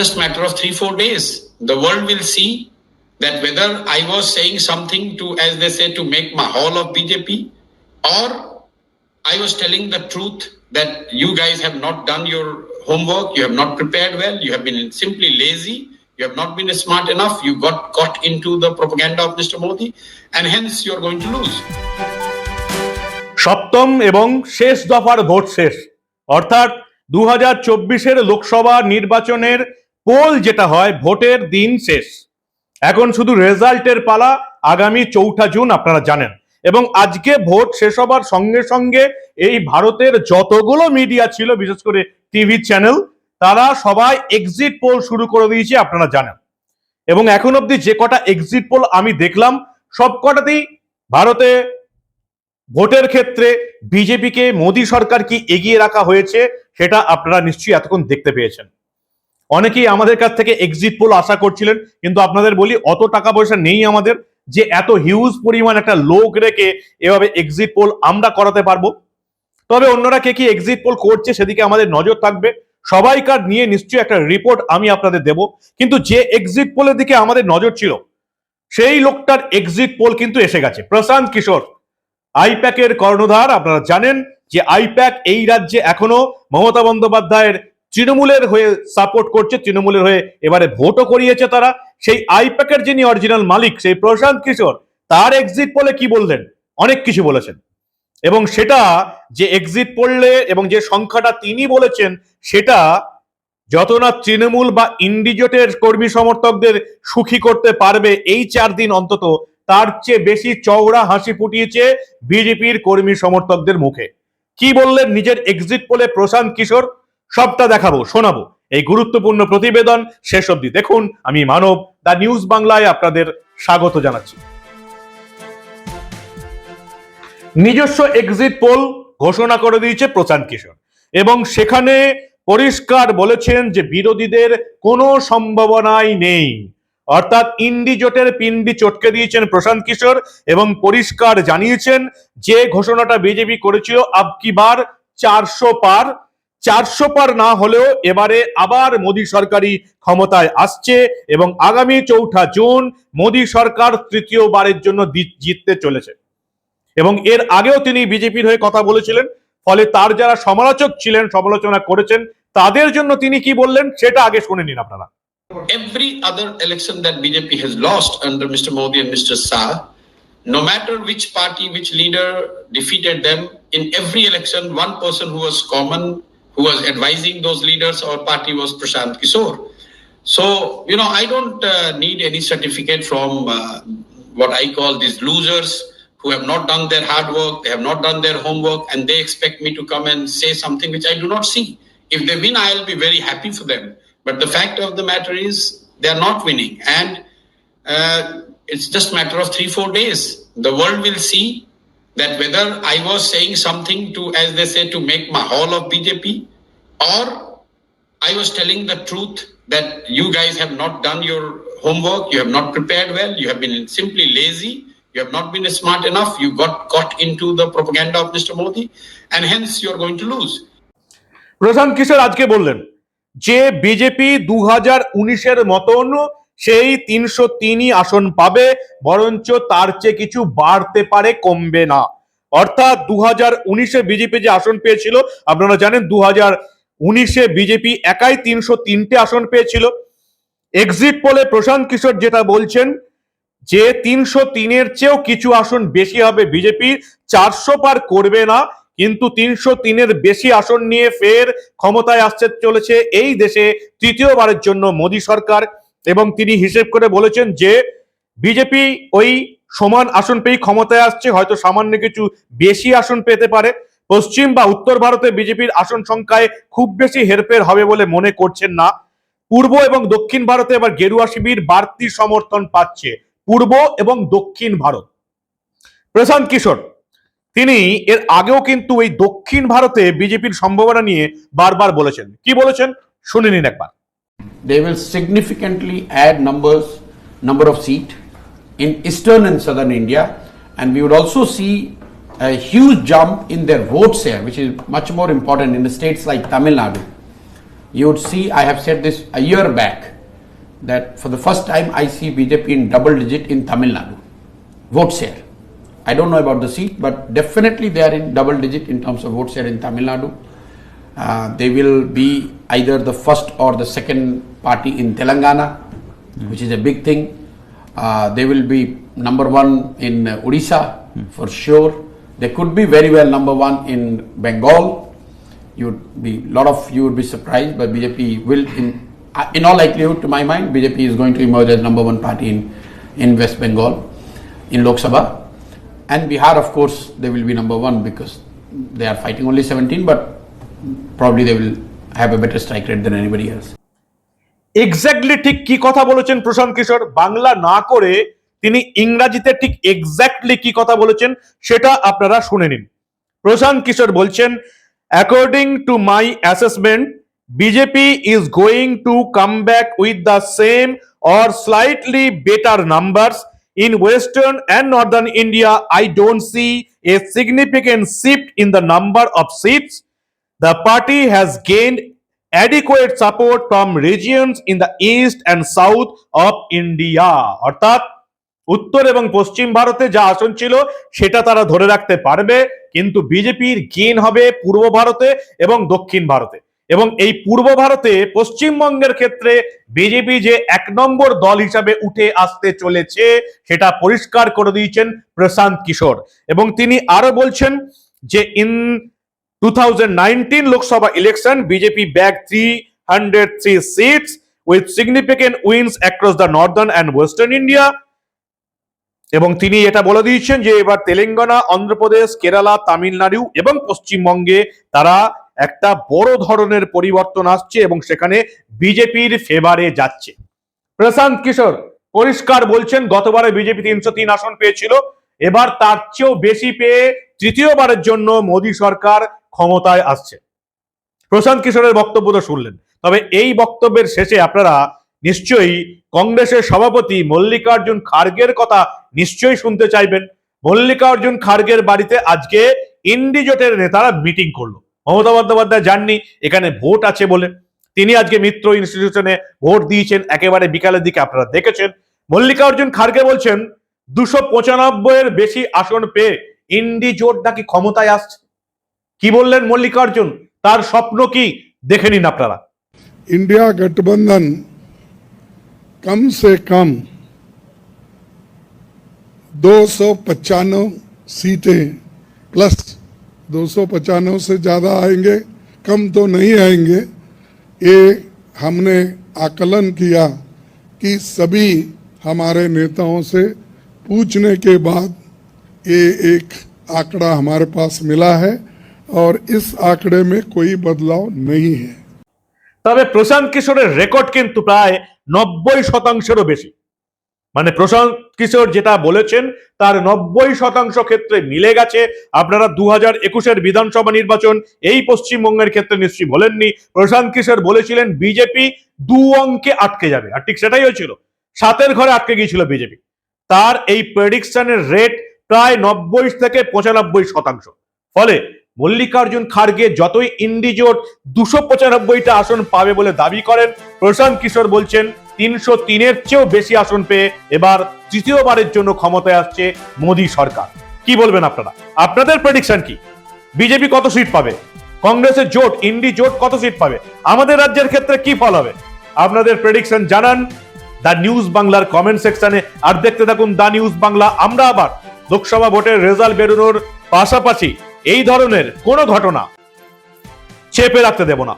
just matter of three, four days. The world will see that whether I was saying something to, as they say, to make mahal of BJP, or I was telling the truth that you guys have not done your homework, you have not prepared well, you have been simply lazy, you have not been smart enough, you got caught into the propaganda of Mr. Modi, and hence you are going to lose. সপ্তম এবং শেষ দফার vote শেষ অর্থাৎ দু হাজার চব্বিশের লোকসভা নির্বাচনের পোল যেটা হয়, ভোটের দিন শেষ। এখন শুধু রেজাল্টের পালা আগামী চৌঠা জুন আপনারা জানেন। এবং আজকে ভোট শেষ হবার সঙ্গে সঙ্গে এই ভারতের যতগুলো মিডিয়া ছিল, বিশেষ করে টিভি চ্যানেল, তারা সবাই এক্সিট পোল শুরু করে দিয়েছে, আপনারা জানেন। এবং এখন অবধি যে কটা এক্সিট পোল আমি দেখলাম সব কটাতেই ভারতে ভোটের ক্ষেত্রে বিজেপিকে মোদী সরকার কি এগিয়ে রাখা হয়েছে, সেটা আপনারা নিশ্চয়ই এতক্ষণ দেখতে পেয়েছেন। অনেকেই আমাদের কাছ থেকে এক্সিট পোল আশা করছিলেন, কিন্তু আপনাদের বলি অত টাকা পয়সা নেই আমাদের, যে এত হিউজ পরিমাণ একটা লোক রেখে এভাবে এক্সিট পোল আমরা করাতে পারব। তবে অন্যরা কে কি এক্সিট পোল করছে সেদিকে আমাদের নজর থাকবে। সবাইকার নিয়ে নিশ্চয়ই একটা রিপোর্ট আমি আপনাদের দেব। কিন্তু যে এক্সিট পোলের দিকে আমাদের নজর ছিল, সেই লোকটার এক্সিট পোল কিন্তু এসে গেছে। প্রশান্ত কিশোর, আইপ্যাকের কর্ণধার, আপনারা জানেন যে আইপ্যাক এই রাজ্যে এখনও মমতা বন্দ্যোপাধ্যায়ের তৃণমূলের হয়ে সাপোর্ট করছে, তৃণমূলের হয়ে এবারে ভোটও করিয়েছে তারা। সেই আইপ্যাকের যিনি অরিজিনাল মালিক, সেই প্রশান্ত কিশোর, তার এক্সিট পোলে কি বললেন? অনেক কিছু বলেছেন। এবং সেটা যে এক্সিট পড়লে এবং যে সংখ্যাটা তিনি বলেছেন, সেটা যত না তৃণমূল বা ইন্ডিজোটের কর্মী সমর্থকদের সুখী করতে পারবে এই চার দিন অন্তত, তার চেয়ে বেশি চওড়া হাসি ফুটিয়েছে বিজেপির কর্মী সমর্থকদের মুখে। কি বললেন নিজের এক্সিট পোলে প্রশান্ত কিশোর? সবটা দেখাবো, শোনাবো। এই গুরুত্বপূর্ণ প্রতিবেদন শেষ অবধি দেখুন। আমি মানব দা নিউজ বাংলায় আপনাদের স্বাগত জানাচ্ছি। নিজস্ব এক্সিট পোল ঘোষণা করে দিয়েছে প্রশান্ত কিশোর। এবং সেখানে পরিষ্কার বলেছেন যে বিরোধীদের কোনো সম্ভাবনাই নেই। অর্থাৎ ইন্ডি জোটের পিন্ডি চটকে দিয়েছেন প্রশান্ত কিশোর এবং পরিষ্কার জানিয়েছেন যে ঘোষণাটা বিজেপি করেছিল আবকি বার চারশো পার চারশো পার না হলেও এবারে আবার মোদী সরকারি ক্ষমতায় আসছে এবং আগামী চৌঠা জুন মোদী সরকার তৃতীয়বারের জন্য জিততে চলেছে এবং এর আগেও তিনি বিজেপির হয়ে কথা বলেছিলেন ফলে তার যারা সমালোচক ছিলেন সমালোচনা করেছেন তাদের জন্য তিনি কি বললেন সেটা আগে শুনে নিন আপনারা Every other election that BJP has lost under Mr. Modi and Mr. Shah, no matter which party, which leader defeated them, in every election, one person who was common, who was advising those leaders or party was Prashant Kishore. So, you know, I don't uh, need any certificate from uh, what I call these losers who have not done their hard work, they have not done their homework, and they expect me to come and say something which I do not see. If they win, I'll be very happy for them. But the fact of the matter is, they are not winning. And uh, it's just matter of three, four days. The world will see that whether I was saying something to, as they say, to make mahal of BJP, or I was telling the truth that you guys have not done your homework, you have not prepared well, you have been simply lazy, you have not been smart enough, you got caught into the propaganda of Mr. Modi, and hence you are going to lose. Prashant Kishor আজকে বললেন যে BJP দু হাজার উনিশের মতন সেই তিনশো তিনই আসন পাবে, বরঞ্চ তার চেয়ে কিছু বাড়তে পারে, কমবে না। অর্থাৎ দু হাজার উনিশে বিজেপি যে আসন পেয়েছিল, আপনারা জানেন দু হাজার উনিশে বিজেপি একাই তিনশো তিনটে আসন পেয়েছিল। এক্সিট পোলে প্রশান্ত কিশোর যেটা বলছেন, যে তিনশো তিনের চেয়েও কিছু আসন বেশি হবে বিজেপি, চারশো পার করবে না, কিন্তু তিনশো তিনের বেশি আসন নিয়ে ফের ক্ষমতায় আসতে চলেছে এই দেশে তৃতীয়বারের জন্য মোদী সরকার। এবং তিনি হিসেব করে বলেছেন যে বিজেপি ওই সমান আসন পেয়ে ক্ষমতায় আসছে, হয়তো সামান্য কিছু বেশি আসন পেতে পারে। পশ্চিম বা উত্তর ভারতে বিজেপির আসন সংখ্যায় খুব বেশি হেরফের হবে বলে মনে করছেন না। পূর্ব এবং দক্ষিণ ভারতে এবার গেরুয়া শিবির বাড়তি সমর্থন পাচ্ছে, পূর্ব এবং দক্ষিণ ভারত। প্রশান্ত কিশোর, তিনি এর আগেও কিন্তু এই দক্ষিণ ভারতে বিজেপির সম্ভাবনা নিয়ে বারবার বলেছেন। কি বলেছেন? শুনে নিন একবার। They will significantly add numbers number of seat in eastern and southern india and we would also see a huge jump in their vote share which is much more important in the states like tamil nadu you would see, I have said this a year back, that for the first time I see BJP in double digit in Tamil Nadu, vote share. I don't know about the seat, but definitely they are in double digit in terms of vote share in Tamil Nadu. Uh, they will be either the first or the second party in Telangana, which is a big thing. Uh, they will be number one in uh, Odisha for sure. They could be very well number one in Bengal. You would be lot of you would be surprised, but BJP will in uh, in all likelihood, to my mind, BJP is going to emerge as number one party in in West Bengal, in Lok Sabha, and Bihar. Of course, they will be number one because they are fighting only 17, but probably they will have a better strike rate than anybody else. Exactly ঠিক কি কথা বলেছেন প্রশান্ত কিশোর? বাংলা না করে তিনি ইংরাজিতে ঠিক exactly কি কথা বলেছেন সেটা আপনারা শুনে নিন। প্রশান্ত কিশোর বলছেন according to my assessment BJP is going to come back with the same or slightly better numbers in western and northern india. I don't see a significant shift in the number of seats. The party has gained adequate support from regions in the east and south of India. অর্থাৎ উত্তর এবং পশ্চিম ভারতে যা আসন ছিল, সেটা তারা ধরে রাখতে পারবে। কিন্তু বিজেপির গেন হবে পূর্ব ভারতে এবং দক্ষিণ ভারতে। এবং এই পূর্ব ভারতে পশ্চিমবঙ্গের ক্ষেত্রে বিজেপি যে এক নম্বর দল হিসাবে উঠে আসতে চলেছে, সেটা পরিষ্কার করে দিয়েছেন প্রশান্ত কিশোর। এবং তিনি আরও বলছেন যে, in 2019 Lok Sabha election, BJP bagged 303 seats with significant wins across the northern and western India. এবং তিনি এটা বলে দিয়েছেন যে এবার তেলেঙ্গানা অন্ধ্রপ্রদেশ কেরালা তামিলনাড়ু এবং পশ্চিমবঙ্গে তারা একটা বড় ধরনের পরিবর্তন আসছে এবং সেখানে বিজেপির ফেভারে যাচ্ছে প্রশান্ত কিশোর পরিষ্কার বলছেন গতবারে বিজেপি তিনশো তিন আসন পেয়েছিল এবার তার চেয়েও বেশি পেয়ে তৃতীয়বারের জন্য মোদী সরকার ক্ষমতায় আসছে। প্রশান্ত কিশোরের বক্তব্য তো শুনলেন। তবে এই বক্তব্যের শেষে আপনারা নিশ্চয়ই কংগ্রেসের সভাপতি মল্লিকার্জুন খার্গের কথা নিশ্চয়ই শুনতে চাইবেন। মল্লিকার্জুন খার্গের বাড়িতে আজকে ইন্ডিজোটের নেতারা মিটিং করল। মমতা বন্দ্যোপাধ্যায় যাননি, এখানে ভোট আছে বলে। তিনি আজকে মিত্র ইনস্টিটিউশনে ভোট দিয়েছেন, একেবারে বিকালের দিকে আপনারা দেখেছেন। মল্লিকার্জুন খার্গে বলছেন, দুশো পঁচানব্বই এর বেশি আসন পেয়ে ইন্ডিজোট নাকি ক্ষমতায় আসছে। কি বললেন মল্লিকার্জুন তার স্বপ্ন কি দেখে নিন আপনারা इंडिया गठबंधन कम से कम दो सौ पचानवे सीटें प्लस दो सौ पचानवे से ज़्यादा आएंगे कम तो नहीं आएंगे ये हमने आकलन किया कि सभी हमारे नेताओं से पूछने के बाद ये एक आंकड़ा हमारे पास मिला है और इस आंकड़े में कोई बदलाव नहीं है তবে প্রশান্ত কিশোরের রেকর্ড কিন্তু প্রায় নব্বই শতাংশেরও বেশি মানে প্রশান্ত কিশোর যেটা বলেছেন তার নব্বই শতাংশ ক্ষেত্রে মিলে গেছে আপনারা দু হাজার একুশের বিধানসভা নির্বাচন এই পশ্চিমবঙ্গের ক্ষেত্রে নিশ্চয়ই বলেননি প্রশান্ত কিশোর বলেছিলেন বিজেপি দু অঙ্কে আটকে যাবে আর ঠিক সেটাই হয়েছিল সাতের ঘরে আটকে গিয়েছিল বিজেপি তার এই প্রেডিকশনের রেট প্রায় নব্বই থেকে পঁচানব্বই শতাংশ ফলে মল্লিকার্জুন খার্গে যতই ইন্ডিজোট দুশো পঁচানব্বইটা আসন পাবে বলে দাবি করেন, প্রশান্ত কিশোর বলছেন, তিনশো তিনের চেয়েও বেশি আসন পেয়ে এবার তৃতীয়বারের জন্য ক্ষমতায় আসছে মোদী সরকার। কি বলবেন আপনারা? আপনাদের প্রেডিকশন কি? বিজেপি কত সিট পাবে? কংগ্রেসের জোট ইন্ডি জোট কত সিট পাবে? আমাদের রাজ্যের ক্ষেত্রে কি ফল হবে? আপনাদের প্রেডিকশন জানান দ্য নিউজ বাংলার কমেন্ট সেকশনে আর দেখতে থাকুন দ্য নিউজ বাংলা, আমরা আবার লোকসভা ভোটের রেজাল্ট বেরোনোর পাশাপাশি এই ধরনের কোনো ঘটনা চেপে রাখতে দেব না।